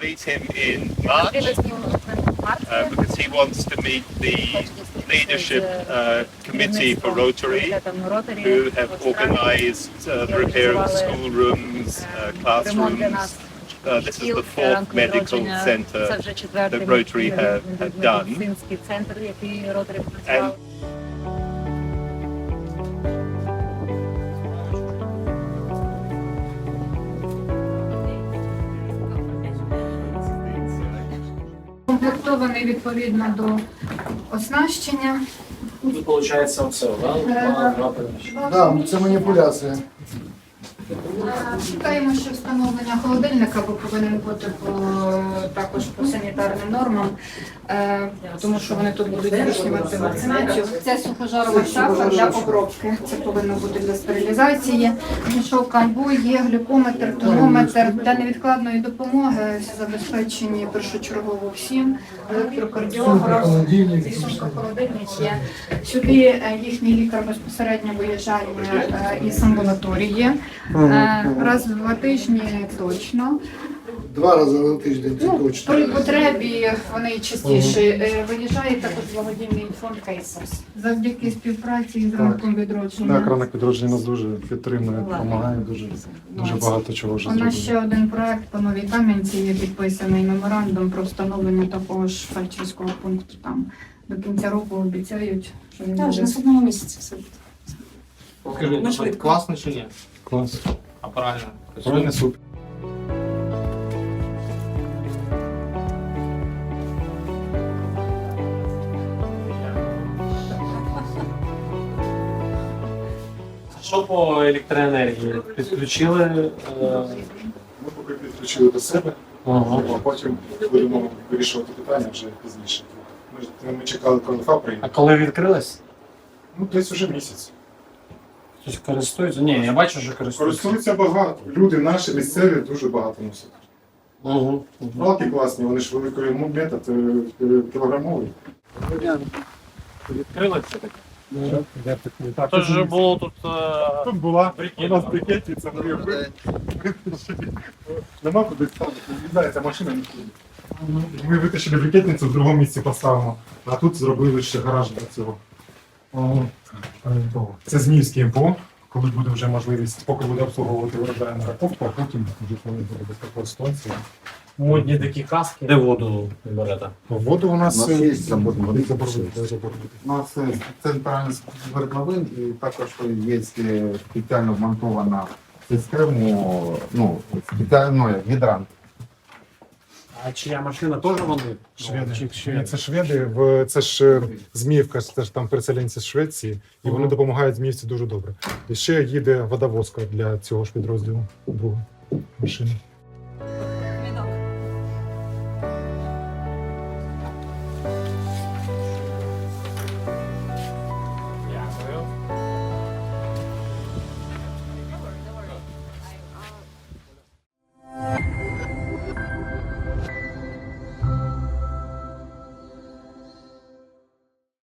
meet him in March uh, because he wants to meet the leadership uh, committee for Rotary who have organized uh, the repair of schoolrooms, uh, classrooms. Uh, this is the fourth medical center that Rotary have, have done. And комплектований відповідно до оснащення. Тут виходить оце, да? Два- два приміщення. Да, це маніпуляція. Чекаємо, що встановлення холодильника, повинен бути по, також по санітарним нормам, е, тому що вони тут будуть здійснювати вакцинацію. Це сухожарова шафа для обробки. Це повинно бути для стерилізації. Мішок альбо є глюкометр, тонометр для невідкладної допомоги забезпечені першочергово всім. Електрокардіограф, Холодильник. Відсумка холодильник є. Сюди е, їхній лікар безпосередньо виїжджає е, із амбулаторії. Е, Раз в два тижні точно. Два рази на тиждень, це Ну, точно. при потребі вони частіше Е, виїжджає також благодійний фонд Кейсерс. Завдяки співпраці з ранком Так, відродження. ранок відродження нас дуже підтримує, допомагає, дуже, дуже багато чого вже У нас зробили. ще один проект по новій Кам'янці є підписаний меморандум про встановлення такого ж фельдшерського пункту там. До кінця року обіцяють, що він Так, вже буде. наступного місяця все буде. Покажи, Ми це швидко. класно чи ні? Клас. А правильно. Правильно, супер. Що по електроенергії? Підключили? е, Ми поки підключили до себе, Ага. а потім будемо вирішувати питання вже пізніше. Ми, ж- ми чекали, коли ФА А коли відкрились? Ну, десь вже місяць. Хтось користується? Ні, я бачу, що користується. Користуються багато. Люди наші місцеві дуже багато носять. Угу. Балки класні, вони ж великої м- метод е, е. Відкрили це таке? Так, Тож же було тут. е, Тут була у нас брикеті, це ми Нема куди ставити, віддається машина не ходить. Ми витащили брикетницю в другому місці поставимо, а тут зробили ще гараж для цього. Це Зміївський МПО, коли буде вже можливість, поки буде обслуговувати виробляє на рахунку, а потім вже коли буде безпекова ситуація. Модні такі каски. Де воду берете? Воду у нас У нас є забор води. забор води. У нас е, центральний свердловин і також є е, спеціально вмонтована систему, ну, спеціально як гідрант. А чия машина теж вони? Шведи. Чи Ні, це шведи. В це ж е, Зміївка, це ж там переселенці з Швеції, і вони Мгм. допомагають зміївці дуже добре. І ще їде водовозка для цього ж підрозділу. Друга машина.